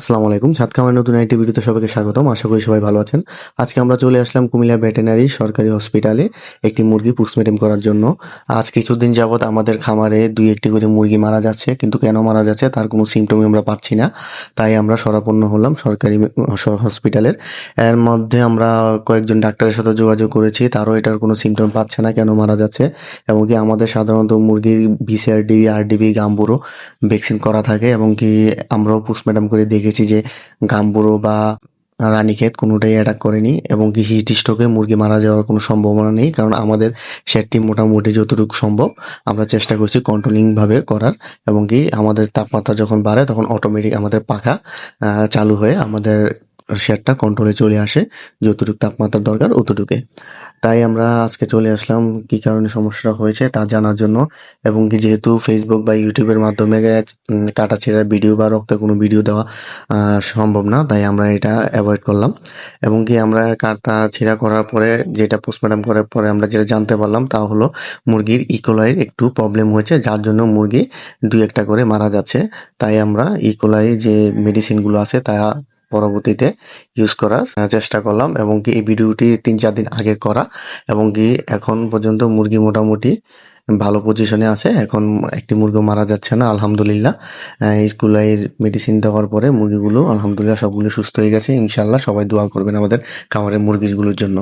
আসসালামু আলাইকুম। সাত খামার নতুন একটি ভিডিওতে সবাইকে স্বাগতম। আশা করি সবাই ভালো আছেন। আজকে আমরা চলে আসলাম কুমিল্লা ভেটেনারি সরকারি হসপিটালে একটি মুরগি পোস্টমর্টেম করার জন্য। আজ কিছুদিন যাবৎ আমাদের খামারে দুই একটি করে মুরগি মারা যাচ্ছে। কিন্তু কেন মারা যাচ্ছে তার কোনো সিমটমই আমরা পাচ্ছি না। তাই আমরা সরাপন্ন হলাম সরকারি হসপিটালের। এর মধ্যে আমরা কয়েকজন ডাক্তারের সাথে যোগাযোগ করেছি। তারও এটার কোনো সিমটম পাচ্ছে না কেন মারা যাচ্ছে। এবং কি আমাদের সাধারণত মুরগির বিসিআরডিবি আরডিবি গাম্বুরো ভ্যাকসিন করা থাকে। এবং কি আমরাও পোস্টমর্টম করে দেখেছি যে গাম্বুরো বা রানীক্ষেত কোনোটাই অ্যাটাক করেনি এবং কৃষি হিট মুরগি মারা যাওয়ার কোনো সম্ভাবনা নেই, কারণ আমাদের সেটটি মোটামুটি যতটুকু সম্ভব আমরা চেষ্টা করছি কন্ট্রোলিংভাবে করার এবং কি আমাদের তাপমাত্রা যখন বাড়ে তখন অটোমেটিক আমাদের পাখা চালু হয়ে আমাদের শেডটা কন্ট্রোলে চলে আসে, যতটুকু তাপমাত্রার দরকার অতটুকু তাই আমরা আজকে চলে আসলাম কি কারণে সমস্যাটা হয়েছে তা জানার জন্য এবং কি যেহেতু ফেসবুক বা ইউটিউবের মাধ্যমে কাটা ছেঁড়ার ভিডিও বা রক্তের কোনো ভিডিও দেওয়া সম্ভব না, তাই আমরা এটা অ্যাভয়েড করলাম। এবং কি আমরা কাটা ছেঁড়া করার পরে, যেটা পোস্টমর্টম করার পরে আমরা যেটা জানতে পারলাম তা হলো মুরগির ইকোলাইয়ের একটু প্রবলেম হয়েছে, যার জন্য মুরগি দুই একটা করে মারা যাচ্ছে। তাই আমরা ইকোলাই যে মেডিসিনগুলো আছে তা পরবর্তীতে ইউজ করার চেষ্টা করলাম এবং কি এই ভিডিওটি তিন চার দিন আগে করা এবং কি এখন পর্যন্ত মুরগি মোটামুটি ভালো পজিশনে আছে। এখন একটি মুরগি মারা যাচ্ছে না, আলহামদুলিল্লাহ। স্কুলের মেডিসিন দেওয়ার পরে মুরগিগুলো আলহামদুলিল্লাহ সবগুলো সুস্থ হয়ে গেছে। ইনশাল্লাহ সবাই দোয়া করবেন আমাদের খামারের মুরগিগুলোর জন্য।